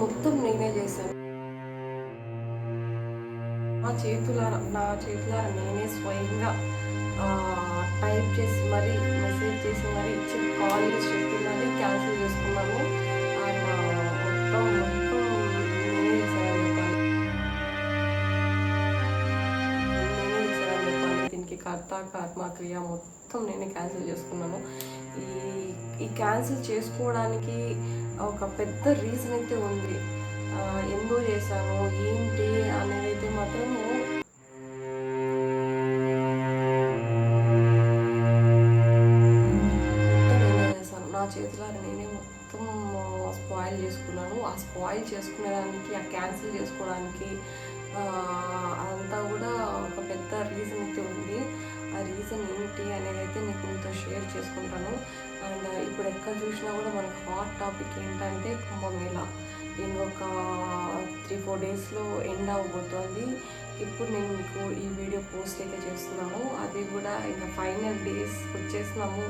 మొత్తం నేనే చేశాను. నా చేతుల నా చేతులారా నేనే స్వయంగా టైప్ చేసి మరీ మెసేజ్ చేసి మరీ ఇచ్చి కాల్ చేసి క్యాన్సిల్ చేసుకున్నాము మొత్తం మొత్తం నేనే దీనికి కర్త కర్మ క్రియ మొత్తం నేనే క్యాన్సిల్ చేసుకున్నాను. ఈ ఈ క్యాన్సిల్ చేసుకోవడానికి ఒక పెద్ద రీజన్ అయితే ఉంది. ఎందుకు చేశాను ఏంటి అనేది అయితే మాత్రము చేశాను. నా చేతులారా నేనే మొత్తం స్పాయిల్ చేసుకున్నాను. ఆ స్పాయిల్ చేసుకునేదానికి ఆ క్యాన్సిల్ చేసుకోవడానికి అదంతా కూడా ఒక పెద్ద రీజన్ అయితే ఉంది. ఆ రీజన్ ఏంటి అనేది అయితే నేను మీతో షేర్ చేసుకుంటాను. అండ్ ఇప్పుడు ఎక్కడ చూసినా కూడా మనకు హాట్ టాపిక్ ఏంటంటే కుంభమేళ. ఒక త్రీ ఫోర్ డేస్లో ఎండ్ అవ్వబోతోంది. ఇప్పుడు నేను మీకు ఈ వీడియో పోస్ట్ అయితే చేస్తున్నాను. అది కూడా ఇంకా ఫైనల్ డేస్ వచ్చేసినాము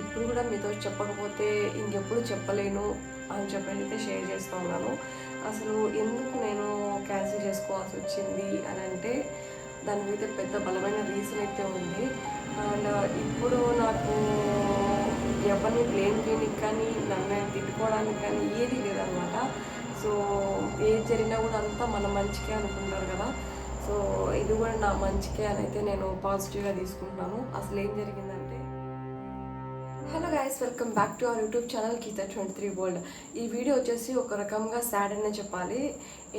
ఇప్పుడు కూడా మీతో చెప్పకపోతే ఇంకెప్పుడు చెప్పలేను అని చెప్పి అయితే షేర్ చేస్తున్నాను అసలు ఎందుకు నేను క్యాన్సిల్ చేసుకోవాల్సి వచ్చింది అని అంటే దాని మీద పెద్ద బలమైన రీజన్ అయితే ఉంది. అండ్ ఇప్పుడు నాకు ఎవరిని బ్లేమ్ చేయడానికి కానీ నన్ను తిట్టుకోవడానికి కానీ ఏది లేదనమాట. సో ఏది జరిగినా కూడా అంతా మన మంచికే అనుకుంటారు కదా. సో ఇది కూడా నా మంచికే అని అయితే నేను పాజిటివ్గా తీసుకుంటున్నాను. అసలు ఏం జరిగిందని hello guys welcome back to our YouTube channel Geetha twenty three world ఈ వీడియో వచ్చేసి ఒక రకంగా సాడ్ అనే చెప్పాలి.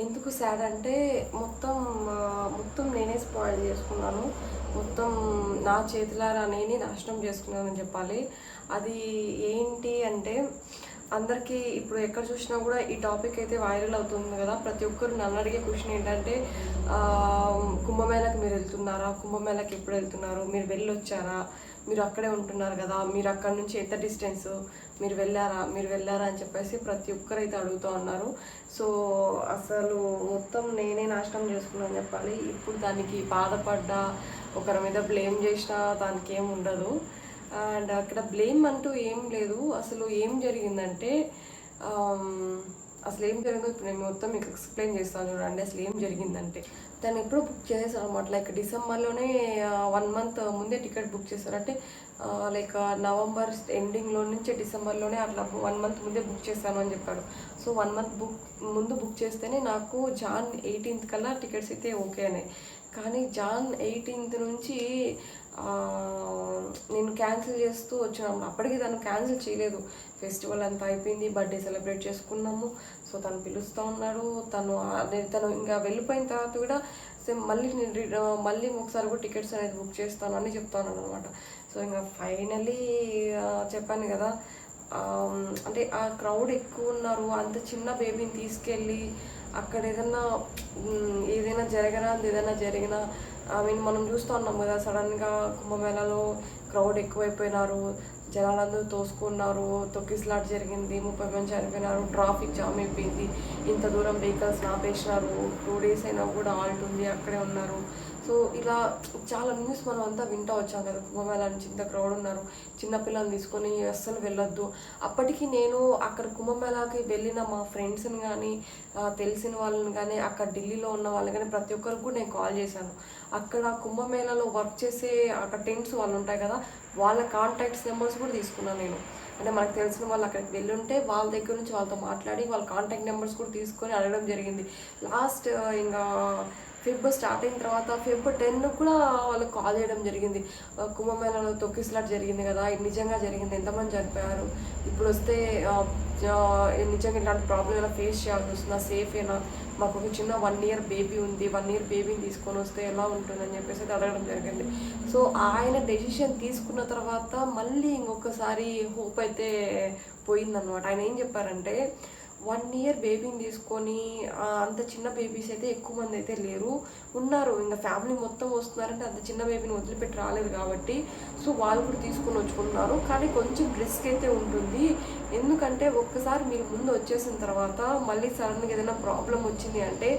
ఎందుకు సాడ్ అంటే మొత్తం మొత్తం నేనే స్పాయిల్ చేసుకున్నాను. మొత్తం నా చేతులారా నేనే నాశనం చేసుకున్నానని చెప్పాలి. అది ఏంటి అంటే అందరికీ ఇప్పుడు ఎక్కడ చూసినా కూడా ఈ టాపిక్ అయితే వైరల్ అవుతుంది కదా. ప్రతి ఒక్కరు నన్ను అడిగే క్వశ్చన్ ఏంటంటే కుంభమేళకు కుంభమేళకి మీరు వెళ్తున్నారా? కుంభమేళకి ఎప్పుడు వెళ్తున్నారు? మీరు వెళ్ళొచ్చారా? మీరు అక్కడే ఉంటున్నారు కదా మీరు అక్కడ నుంచి ఎంత డిస్టెన్స్ మీరు వెళ్ళారా మీరు వెళ్ళారా అని చెప్పేసి ప్రతి ఒక్కరైతే అడుగుతూ ఉన్నారు. సో అసలు మొత్తం నేనే నాశనం చేసుకున్నాను చెప్పాలి. ఇప్పుడు దానికి బాధపడ్డా ఒకరి మీద బ్లేమ్ చేసినా దానికి ఏం ఉండదు. అండ్ అక్కడ బ్లేమ్ అంటూ ఏం లేదు. అసలు ఏం జరిగిందంటే అసలు ఏం జరిగిందో ఇప్పుడు నేను మొత్తం మీకు ఎక్స్ప్లెయిన్ చేస్తాను చూడండి. అసలు ఏం జరిగిందంటే దాన్ని ఎప్పుడు బుక్ చేసేసాను అనమాట లైక్ డిసెంబర్లోనే వన్ మంత్ ముందే టికెట్ బుక్ చేశారు. అంటే లైక్ నవంబర్ ఎండింగ్లో నుంచి డిసెంబర్లోనే అట్లా వన్ మంత్ ముందే బుక్ చేశాను అని చెప్పాడు. సో వన్ మంత్ బుక్ ముందు బుక్ చేస్తేనే నాకు జాన్ ఎయిటీన్త్ కల్లా టికెట్స్ అయితే ఓకే అనే. కానీ జాన్ ఎయిటీన్త్ నుంచి నేను క్యాన్సిల్ చేస్తూ వచ్చినాము అప్పటికి తను క్యాన్సిల్ చేయలేదు. ఫెస్టివల్ అంతా అయిపోయింది. బర్త్డే సెలబ్రేట్ చేసుకున్నాము. సో తను పిలుస్తూ ఉన్నాడు. తను తను ఇంకా వెళ్ళిపోయిన తర్వాత కూడా సేమ్ మళ్ళీ నేను మళ్ళీ ఒకసారి కూడా టికెట్స్ అనేది బుక్ చేస్తాను అని చెప్తాను అనమాట సో ఇంకా ఫైనలీ చెప్పాను కదా. అంటే ఆ క్రౌడ్ ఎక్కువ ఉన్నారు. అంత చిన్న బేబీని తీసుకెళ్ళి అక్కడ ఏదన్నా ఏదైనా జరగరాంది ఏదైనా జరిగినా ఐ మీన్ మనం చూస్తూ ఉన్నాం కదా సడన్గా కుంభమేళలో క్రౌడ్ ఎక్కువైపోయినారు జనాలందరూ తోసుకున్నారు తొక్కిసలాట జరిగింది ముప్పై మంది చనిపోయినారు ట్రాఫిక్ జామ్ అయిపోయింది ఇంత దూరం వెహికల్స్ ఆపేసినారు టూ డేస్ అయినా కూడా ఆల్ట్ ఉంది అక్కడే ఉన్నారు. సో ఇలా చాలా న్యూస్ మనం అంతా వింటూ వచ్చాం కదా కుంభమేళా నుంచి ఇంత క్రౌడ్ ఉన్నారు చిన్నపిల్లల్ని తీసుకొని అస్సలు వెళ్ళొద్దు. అప్పటికి నేను అక్కడ కుంభమేళాకి వెళ్ళిన మా ఫ్రెండ్స్ని కానీ తెలిసిన వాళ్ళని కానీ అక్కడ ఢిల్లీలో ఉన్న వాళ్ళని కానీ ప్రతి ఒక్కరికి కూడా నేను కాల్ చేశాను. అక్కడ కుంభమేళాలో వర్క్ చేసే అక్కడ టెంట్స్ వాళ్ళు ఉంటాయి కదా వాళ్ళ కాంటాక్ట్స్ నెంబర్స్ కూడా తీసుకున్నాను నేను. అంటే మనకు తెలిసిన వాళ్ళు అక్కడికి వెళ్ళి ఉంటే వాళ్ళ దగ్గర నుంచి వాళ్ళతో మాట్లాడి వాళ్ళ కాంటాక్ట్ నెంబర్స్ కూడా తీసుకొని అడగడం జరిగింది. లాస్ట్ ఇంకా ఫిబ్ స్టార్ట్ అయిన తర్వాత ఫిబ్ టెన్ కూడా వాళ్ళకి కాల్ చేయడం జరిగింది. కుంభమేళాలో తొక్కిసలాట జరిగింది కదా నిజంగా జరిగింది ఎంతమంది చనిపోయారు ఇప్పుడు వస్తే నిజంగా ఇలాంటి ప్రాబ్లం ఎలా ఫేస్ చేయాల్సి వస్తుందా సేఫ్ మాకు ఒక చిన్న వన్ ఇయర్ బేబీ ఉంది. వన్ ఇయర్ బేబీని తీసుకొని వస్తే ఎలా ఉంటుందని చెప్పేసి అయితే అడగడం జరిగింది. సో ఆయన డెసిషన్ తీసుకున్న తర్వాత మళ్ళీ ఇంకొకసారి హోప్ అయితే పోయిందనమాట ఆయన ఏం చెప్పారంటే వన్ ఇయర్ బేబీని తీసుకొని అంత చిన్న బేబీస్ అయితే ఎక్కువ మంది అయితే లేరు. ఉన్నారు. ఇంకా ఫ్యామిలీ మొత్తం వస్తున్నారంటే అంత చిన్న బేబీని వదిలిపెట్టి రాలేదు కాబట్టి సో వాళ్ళు కూడా తీసుకొని వచ్చుకుంటున్నారు. కానీ కొంచెం రిస్క్ అయితే ఉంటుంది. ఎందుకంటే ఒక్కసారి మీరు ముందు వచ్చేసిన తర్వాత మళ్ళీ సడన్గా ఏదైనా ప్రాబ్లం వచ్చింది అంటే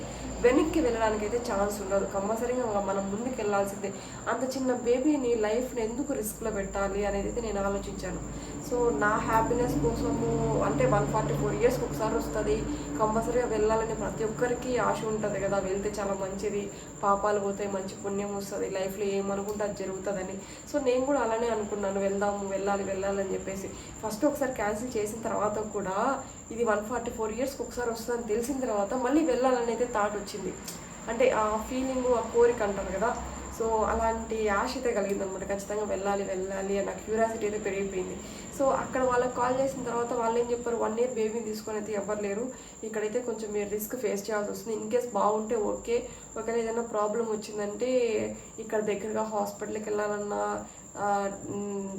వెనక్కి వెళ్ళడానికి అయితే ఛాన్స్ ఉండదు. కంపల్సరీగా మనం ముందుకు వెళ్ళాల్సిందే. అంత చిన్న బేబీని లైఫ్ని ఎందుకు రిస్క్లో పెట్టాలి అనేది అయితే నేను ఆలోచించాను. సో నా హ్యాపీనెస్ కోసము అంటే వన్ ఫార్టీ ఫోర్ ఇయర్స్కి ఒకసారి వస్తుంది. కంపల్సరీగా వెళ్ళాలని ప్రతి ఒక్కరికి ఆశ ఉంటుంది కదా. వెళ్తే చాలా మంచిది. పాపాలు పోతాయి మంచి పుణ్యం వస్తుంది. లైఫ్లో ఏమనుకుంటే అది జరుగుతుందని. సో నేను కూడా అలానే అనుకున్నాను. వెళ్దాము వెళ్ళాలి వెళ్ళాలని చెప్పేసి. ఫస్ట్ ఒకసారి క్యాన్సిల్ చేసిన తర్వాత కూడా ఇది వన్ ఫార్టీ ఫోర్ ఇయర్స్కి ఒకసారి వస్తుందని తెలిసిన తర్వాత మళ్ళీ వెళ్ళాలని అయితే థాట్ వచ్చింది. అంటే ఆ ఫీలింగ్ ఆ కోరిక అంటారు కదా. సో అలాంటి ఆశ అయితే కలిగింది అనమాట ఖచ్చితంగా వెళ్ళాలి వెళ్ళాలి అన్న క్యూరియాసిటీ అయితే పెరిగిపోయింది. సో అక్కడ వాళ్ళకి కాల్ చేసిన తర్వాత వాళ్ళు ఏం చెప్పారు? వన్ ఇయర్ బేబీని తీసుకొని అయితే ఎవరు లేరు. ఇక్కడైతే కొంచెం మీరు రిస్క్ ఫేస్ చేయాల్సి వస్తుంది. ఇన్ కేస్ బాగుంటే ఓకే ఒకవేళ ఏదైనా ప్రాబ్లం వచ్చిందంటే ఇక్కడ దగ్గరగా హాస్పిటల్కి వెళ్ళాలన్నా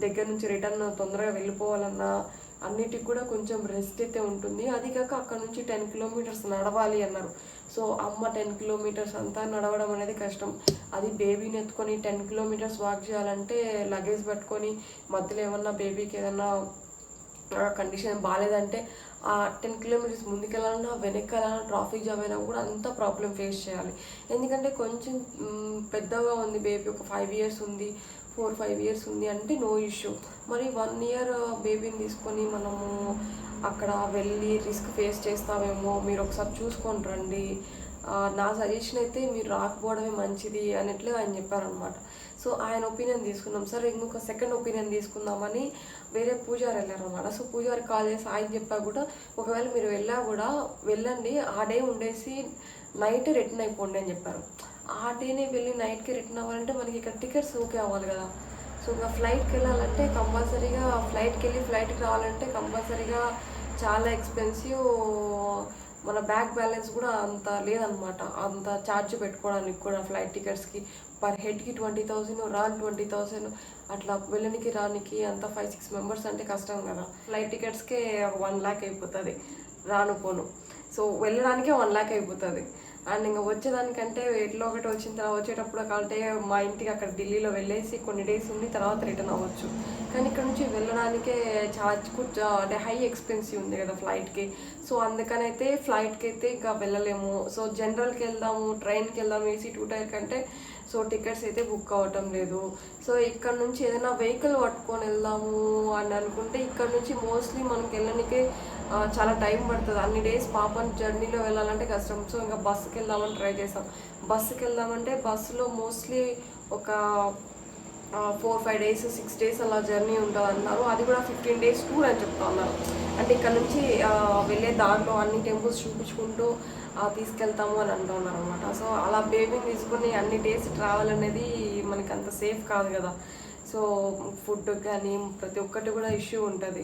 దగ్గర నుంచి రిటర్న్ తొందరగా వెళ్ళిపోవాలన్నా అన్నిటికి కూడా కొంచెం రెస్ట్ అయితే ఉంటుంది. అది కాక అక్కడ నుంచి టెన్ కిలోమీటర్స్ నడవాలి అన్నారు. సో అమ్మ టెన్ కిలోమీటర్స్ అంతా నడవడం అనేది కష్టం. అది బేబీని ఎత్తుకొని టెన్ కిలోమీటర్స్ వాక్ చేయాలంటే లగేజ్ పట్టుకొని మధ్యలో ఏమన్నా బేబీకి ఏదన్నా కండిషన్ బాగాలేదంటే ఆ టెన్ కిలోమీటర్స్ ముందుకెళ్ళాలన్నా వెనక్కెళ్ళాలన్నా ట్రాఫిక్ జామ్ అయినా కూడా అంత ప్రాబ్లం ఫేస్ చేయాలి. ఎందుకంటే కొంచెం పెద్దగా ఉంది బేబీ ఒక ఫైవ్ ఇయర్స్ ఉంది. ఫోర్ ఫైవ్ ఇయర్స్ ఉంది అంటే నో ఇష్యూ. మరి వన్ ఇయర్ బేబీని తీసుకొని మనము అక్కడ వెళ్ళి రిస్క్ ఫేస్ చేస్తామేమో మీరు ఒకసారి చూసుకొని రండి. నా సజెషన్ అయితే మీరు రాకపోవడమే మంచిది అన్నట్లు ఆయన చెప్పారనమాట సో ఆయన ఒపీనియన్ తీసుకున్నాం సరే ఇంకొక సెకండ్ ఒపీనియన్ తీసుకుందామని వేరే పూజారి వెళ్ళారనమాట సో పూజారి కాల్ చేసి ఆయన చెప్పా కూడా ఒకవేళ మీరు వెళ్ళా కూడా వెళ్ళండి ఆ డే ఉండేసి నైట్ రిటర్న్ అయిపోండి అని చెప్పారు. ఆ డేనే వెళ్ళి నైట్కి రిటర్న్ అవ్వాలంటే మనకి ఇక్కడ టికెట్స్ ఓకే అవ్వాలి కదా. సో ఇంకా ఫ్లైట్కి వెళ్ళాలంటే కంపల్సరీగా ఫ్లైట్కి వెళ్ళి ఫ్లైట్కి రావాలంటే కంపల్సరీగా చాలా ఎక్స్పెన్సివ్ మన బ్యాక్ బ్యాలెన్స్ కూడా అంత లేదనమాట అంత ఛార్జ్ పెట్టుకోవడానికి కూడా ఫ్లైట్ టికెట్స్కి పర్ హెడ్కి ట్వంటీ థౌసండ్ రాన్ ట్వంటీ థౌసండ్ అట్లా వెళ్ళనికి రానికి అంత ఫైవ్ సిక్స్ మెంబర్స్ అంటే కష్టం కదా. ఫ్లైట్ టికెట్స్కే వన్ ల్యాక్ అయిపోతుంది. రాను పోను. సో వెళ్ళడానికే వన్ ల్యాక్ అయిపోతుంది. అండ్ ఇంకా వచ్చేదానికంటే ఎట్లా ఒకటి వచ్చిన తర్వాత వచ్చేటప్పుడు అంటే మా ఇంటికి అక్కడ ఢిల్లీలో వెళ్ళేసి కొన్ని డేస్ ఉండి తర్వాత రిటర్న్ అవ్వచ్చు. కానీ ఇక్కడ నుంచి వెళ్ళడానికే ఛార్జ్ అంటే హై ఎక్స్పెన్సివ్ ఉంది కదా ఫ్లైట్కి. సో అందుకనైతే ఫ్లైట్కి అయితే ఇంకా వెళ్ళలేము. సో జనరల్కి వెళ్దాము ట్రైన్కి వెళ్దాము ఏసీ టూ టైర్ కంటే సో టికెట్స్ అయితే బుక్ అవ్వటం లేదు. సో ఇక్కడ నుంచి ఏదైనా వెహికల్ పట్టుకొని వెళ్దాము అని అనుకుంటే ఇక్కడ నుంచి మోస్ట్లీ మనకి వెళ్ళడానికే చాలా టైం పడుతుంది. అన్ని డేస్ పాపం జర్నీలో వెళ్ళాలంటే కష్టం. సో ఇంకా బస్సుకి వెళ్దామని ట్రై చేసాం. బస్సుకి వెళ్దామంటే బస్సులో మోస్ట్లీ ఒక four five days six days అలా జర్నీ ఉంటుంది అన్నారు. అది కూడా ఫిఫ్టీన్ డేస్ టూర్ అని చెప్తా ఉన్నారు. అంటే ఇక్కడ నుంచి వెళ్ళే దారిలో అన్ని టెంపుల్స్ చూపించుకుంటూ తీసుకెళ్తాము అని అంటున్నారు అనమాట సో అలా బేబీని తీసుకుని అన్ని డేస్ ట్రావెల్ అనేది మనకి అంత సేఫ్ కాదు కదా. సో ఫుడ్ కానీ ప్రతి ఒక్కటి కూడా ఇష్యూ ఉంటుంది.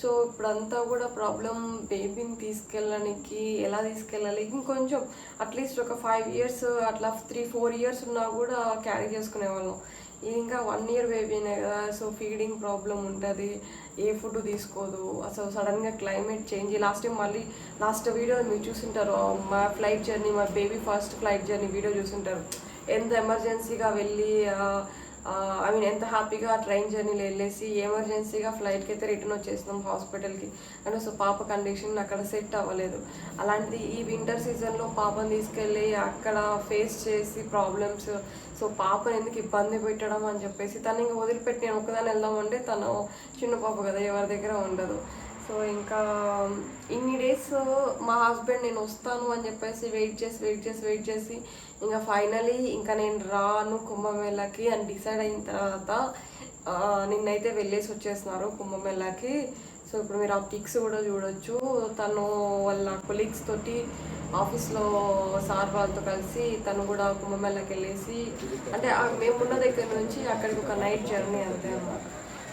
సో ఇప్పుడంతా కూడా ప్రాబ్లం బేబీని తీసుకెళ్ళడానికి ఎలా తీసుకెళ్ళాలి? ఇంకొంచెం అట్లీస్ట్ ఒక ఫైవ్ ఇయర్స్ అట్లా త్రీ ఫోర్ ఇయర్స్ ఉన్నా కూడా క్యారీ చేసుకునే వాళ్ళం ఇది ఇంకా వన్ ఇయర్ బేబీనే కదా సో ఫీడింగ్ ప్రాబ్లం ఉంటుంది ఏ ఫుడ్ తీసుకోదు. అసలు సడన్గా క్లైమేట్ చేంజ్ లాస్ట్ టైం మళ్ళీ లాస్ట్ వీడియో మీరు చూసింటారు మా ఫ్లైట్ జర్నీ మా baby first flight journey video చూసింటారు. ఎంత ఎమర్జెన్సీగా వెళ్ళి ఐ మీన్ ఎంత హ్యాపీగా ట్రైన్ జర్నీలో వెళ్ళేసి ఎమర్జెన్సీగా ఫ్లైట్కి అయితే రిటర్న్ వచ్చేసినాం హాస్పిటల్కి. అంటే సో పాప కండిషన్ అక్కడ సెట్ అవ్వలేదు. అలాంటిది ఈ వింటర్ సీజన్లో పాపని తీసుకెళ్ళి అక్కడ ఫేస్ చేసి ప్రాబ్లమ్స్. సో పాపను ఎందుకు ఇబ్బంది పెట్టడం అని చెప్పేసి తను ఇంకా వదిలిపెట్టి నేను ఒక్కదాన్ని వెళ్దామంటే తను చిన్న పాప కదా ఎవరి దగ్గర ఉండదు. సో ఇంకా ఇన్ని డేస్ మా హస్బెండ్ నేను వస్తాను అని చెప్పేసి వెయిట్ చేసి వెయిట్ చేసి వెయిట్ చేసి ఇంకా ఫైనలీ ఇంకా నేను రాను కుంభమేళకి అని డిసైడ్ అయిన తర్వాత నిన్నైతే వెళ్ళేసి వచ్చేస్తున్నారు కుంభమేళకి. సో ఇప్పుడు మీరు ఆ పిక్స్ కూడా చూడొచ్చు. తను వాళ్ళ కొలీగ్స్ తోటి ఆఫీస్లో సార్ వాళ్ళతో కలిసి తను కూడా కుంభమేళకి వెళ్ళేసి అంటే మేమున్న దగ్గర నుంచి అక్కడికి ఒక నైట్ జర్నీ అంతే అన్నమాట.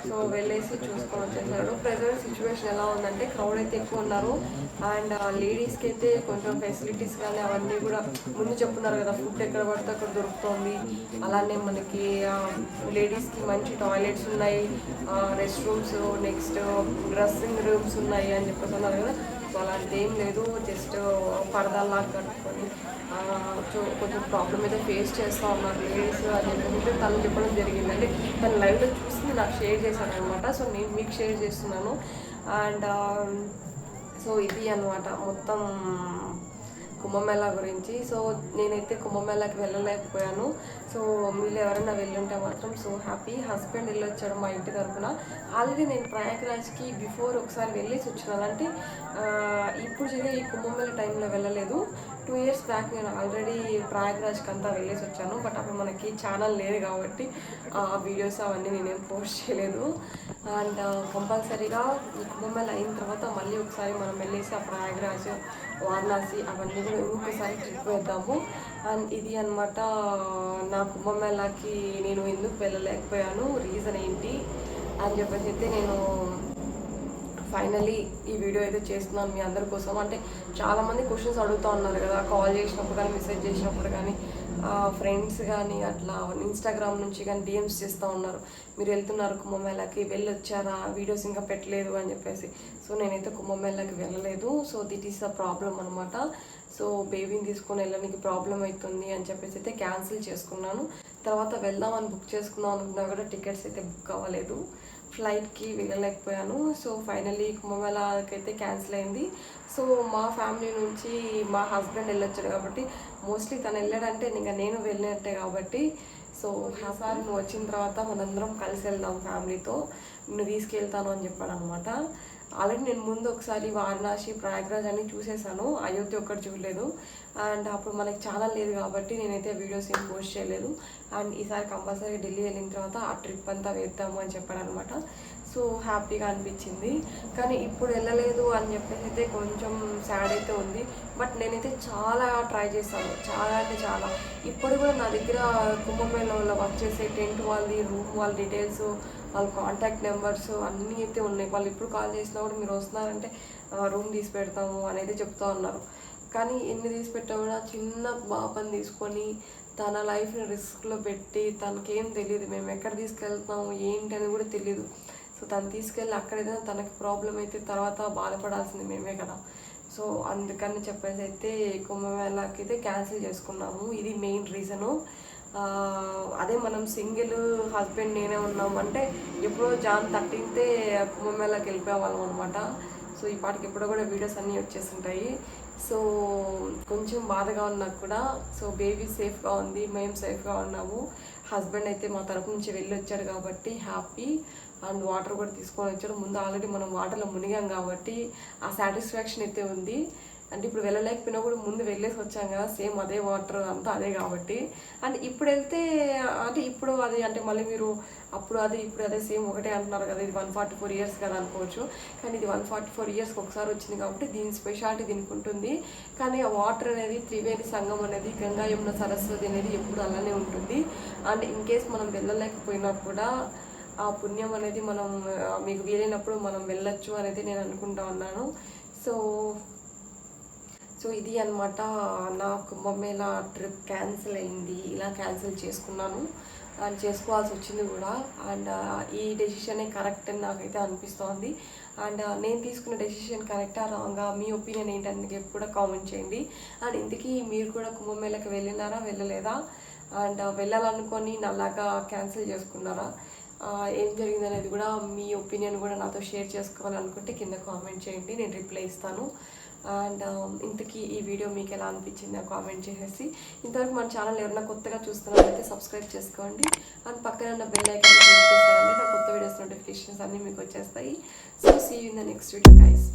సో వెళ్ళేసి చూసుకొని వచ్చేసాడు ప్రజెంట్ సిచ్యువేషన్ ఎలా ఉందంటే క్రౌడ్ అయితే ఎక్కువ ఉన్నారు. అండ్ లేడీస్కి uh, అయితే కొంచెం ఫెసిలిటీస్ కానీ అవన్నీ కూడా ముందు చెప్తున్నారు కదా ఫుడ్ ఎక్కడ పడితే అక్కడ దొరుకుతుంది. అలానే మనకి uh, లేడీస్కి మంచి టాయిలెట్స్ ఉన్నాయి. Rest rooms next dressing rooms ఉన్నాయి అని చెప్పేసి అన్నారు కదా. సో అలాంటి ఏం లేదు జస్ట్ uh, పరదాల్లా కట్టుకొని కొంచెం ప్రాబ్లం అయితే ఫేస్ చేస్తూ ఉన్నారు. లేడీస్ అని చెప్పి తను చెప్పడం జరిగింది అంటే తను లైవ్లో చూసి నాకు షేర్ చేశాను అనమాట సో నేను మీకు షేర్ చేస్తున్నాను. అండ్ సో ఇది అన్నమాట. మొత్తం కుంభమేళా గురించి. సో నేనైతే కుంభమేళాకి వెళ్ళలేకపోయాను. సో మీరు ఎవరైనా వెళ్ళుంటే మాత్రం సో హ్యాపీ. హస్బెండ్ వెళ్ళొచ్చాడు మా ఇంటి తరపున. ఆల్రెడీ నేను ప్రయాగ్రాజ్కి బిఫోర్ ఒకసారి వెళ్ళేసి వచ్చినాను. అంటే ఇప్పుడు జరిగే ఈ కుంభమేళ టైంలో వెళ్ళలేదు. టూ ఇయర్స్ బ్యాక్ నేను ఆల్రెడీ ప్రయాగ్రాజ్కి అంతా వెళ్ళేసి వచ్చాను. బట్ అప్పుడు మనకి ఛానల్ లేదు కాబట్టి ఆ వీడియోస్ అవన్నీ నేనేం పోస్ట్ చేయలేదు. అండ్ కంపల్సరీగా ఈ కుంభమేళ అయిన తర్వాత మళ్ళీ ఒకసారి మనం వెళ్ళేసి ఆ ప్రయాగ్రాజ్ వారణాసి అవన్నీ కూడా ఇంకొకసారి ట్రిప్ వేద్దాము అండ్ ఇది అన్నమాట నా కుంభమేళాకి నేను ఎందుకు వెళ్ళలేకపోయాను రీజన్ ఏంటి అని చెప్పేసి అయితే నేను ఫైనలీ ఈ వీడియో అయితే చేస్తున్నాను మీ అందరి కోసం. అంటే చాలామంది క్వశ్చన్స్ అడుగుతూ ఉన్నారు కదా కాల్ చేసినప్పుడు కానీ మెసేజ్ చేసినప్పుడు కానీ. ఫ్రెండ్స్ కానీ అట్లా ఇన్స్టాగ్రామ్ నుంచి కానీ డిఎమ్స్ చేస్తూ ఉన్నారు. మీరు వెళ్తున్నారు కుంభమేళాకి వెళ్ళొచ్చారా? వీడియోస్ ఇంకా పెట్టలేదు అని చెప్పేసి. సో నేనైతే కుంభమేళాకి వెళ్ళలేదు. So that is the problem అనమాట సో బేబీని తీసుకొని వెళ్ళడానికి ప్రాబ్లం అవుతుంది అని చెప్పేసి అయితే క్యాన్సిల్ చేసుకున్నాను. తర్వాత వెళ్దామని బుక్ చేసుకుందాం అనుకున్నా కూడా టికెట్స్ అయితే బుక్ అవ్వలేదు. ఫ్లైట్కి వెళ్ళలేకపోయాను. సో ఫైనలీ కుంభమేళాకి క్యాన్సిల్ అయింది. సో మా ఫ్యామిలీ నుంచి మా హస్బెండ్ వెళ్ళొచ్చాడు కాబట్టి మోస్ట్లీ తను వెళ్ళాడంటే ఇంకా నేను వెళ్ళినట్టే కాబట్టి. సో సార్ నువ్వు వచ్చిన తర్వాత మనందరం కలిసి వెళ్దాం ఫ్యామిలీతో. నిన్ను తీసుకెళ్తాను అని చెప్పాడు అనమాట ఆల్రెడీ నేను ముందు ఒకసారి వారణాసి ప్రయాగ్రాజ్ అన్ని చూసేసాను. అయోధ్య ఒక్కటి చూడలేదు. అండ్ అప్పుడు మనకి ఛానల్ లేదు కాబట్టి నేనైతే వీడియోస్ ఏం పోస్ట్ చేయలేదు. అండ్ ఈసారి కంపల్సరీ ఢిల్లీ వెళ్ళిన తర్వాత ఆ ట్రిప్ అంతా వేద్దాము అని చెప్పాడు అనమాట సో హ్యాపీగా అనిపించింది. కానీ ఇప్పుడు వెళ్ళలేదు అని చెప్పేసి అయితే కొంచెం సాడ్ అయితే ఉంది. బట్ నేనైతే చాలా ట్రై చేశాను. చాలా అంటే చాలా. ఇప్పుడు కూడా నా దగ్గర కుంభమేళలో వర్క్ చేసే టెంట్ వాళ్ళది రూమ్ వాళ్ళ డీటెయిల్స్ వాళ్ళ కాంటాక్ట్ నెంబర్స్ అన్నీ అయితే ఉన్నాయి. వాళ్ళు ఇప్పుడు కాల్ చేసినా కూడా మీరు వస్తున్నారంటే రూమ్ తీసి పెడతాము అనేది చెప్తా ఉన్నారు. కానీ ఎన్ని తీసి పెట్టామన్నా చిన్న పాపని తీసుకొని తన లైఫ్ని రిస్క్లో పెట్టి తనకేం తెలియదు మేము ఎక్కడ తీసుకెళ్తున్నాము ఏంటి అని కూడా తెలియదు సో తను తీసుకెళ్ళి అక్కడ ఏదైనా తనకి ప్రాబ్లం అయితే తర్వాత బాధపడాల్సింది మేమే కదా. సో అందుకని చెప్పేసి అయితే కుంభమేళాకి అయితే క్యాన్సిల్ చేసుకున్నాము. ఇది మెయిన్ రీజను. అదే మనం సింగిల్ హస్బెండ్ నేనే ఉన్నాం అంటే ఎప్పుడో జాన్ థర్టీన్తే కుంభమేళాకి వెళ్ళిపోయేవాళ్ళం అనమాట సో ఈ పాటికి ఎప్పుడో కూడా వీడియోస్ అన్నీ వచ్చేస్తుంటాయి. సో కొంచెం బాధగా ఉన్నా కూడా సో బేబీ సేఫ్గా ఉంది మేము సేఫ్గా ఉన్నాము. హస్బెండ్ అయితే మా తరపు నుంచి వెళ్ళి వచ్చాడు కాబట్టి హ్యాపీ అండ్ వాటర్ కూడా తీసుకొని వచ్చాడు. ముందు ఆల్రెడీ మనం వాటర్లో మునిగాం కాబట్టి ఆ సాటిస్ఫాక్షన్ అయితే ఉంది. అంటే ఇప్పుడు వెళ్ళలేకపోయినా కూడా ముందు వెళ్ళేసి వచ్చాం కదా సేమ్ అదే వాటర్ అంతా అదే కాబట్టి. అండ్ ఇప్పుడు వెళ్తే అంటే ఇప్పుడు అది అంటే మళ్ళీ మీరు అప్పుడు అది ఇప్పుడు అదే సేమ్ ఒకటే అంటున్నారు కదా ఇది వన్ ఫార్టీ ఫోర్ ఇయర్స్ కదా అనుకోవచ్చు. కానీ ఇది వన్ ఫార్టీ ఫోర్ ఇయర్స్కి ఒకసారి వచ్చింది కాబట్టి దీని స్పెషాలిటీ దీనికి ఉంటుంది. కానీ ఆ వాటర్ అనేది త్రివేణి సంఘం అనేది గంగా యమున సరస్వతి అనేది ఎప్పుడు అలానే ఉంటుంది. అండ్ ఇన్ కేస్ మనం వెళ్ళలేకపోయినా కూడా ఆ పుణ్యం అనేది మనం మీకు వీలైనప్పుడు మనం వెళ్ళొచ్చు అనేది నేను అనుకుంటా ఉన్నాను. సో సో ఇది అన్నమాట నా కుంభమేళ ట్రిప్ క్యాన్సిల్ అయింది. ఇలా క్యాన్సిల్ చేసుకున్నాను. అండ్ చేసుకోవాల్సి వచ్చింది కూడా. అండ్ ఈ డెసిషనే కరెక్ట్ అని నాకైతే అనిపిస్తోంది. అండ్ నేను తీసుకున్న డెసిషన్ కరెక్టా రాంగా? మీ ఒపీనియన్ ఏంటని కూడా కామెంట్ చేయండి. అండ్ ఇంతకీ మీరు కూడా కుంభమేళకి వెళ్ళినారా వెళ్ళలేదా? అండ్ వెళ్ళాలనుకొని నల్లాగా క్యాన్సిల్ చేసుకున్నారా? ఏం జరిగింది అనేది కూడా మీ ఒపీనియన్ కూడా నాతో షేర్ చేసుకోవాలనుకుంటే కింద కామెంట్ చేయండి. నేను రిప్లై ఇస్తాను. అండ్ um, ఇంతకీ ఈ వీడియో మీకు ఎలా అనిపించింది కామెంట్ చేసేసి. ఇంతవరకు మన ఛానల్ ఎవరైనా కొత్తగా చూస్తున్నారైతే సబ్స్క్రైబ్ చేసుకోండి. అండ్ పక్కన ఉన్న బెల్ ఐకాన్ క్లిక్ చేస్తారంటే నా కొత్త వీడియోస్ నోటిఫికేషన్స్ అన్నీ మీకు వచ్చేస్తాయి. So see in the next video guys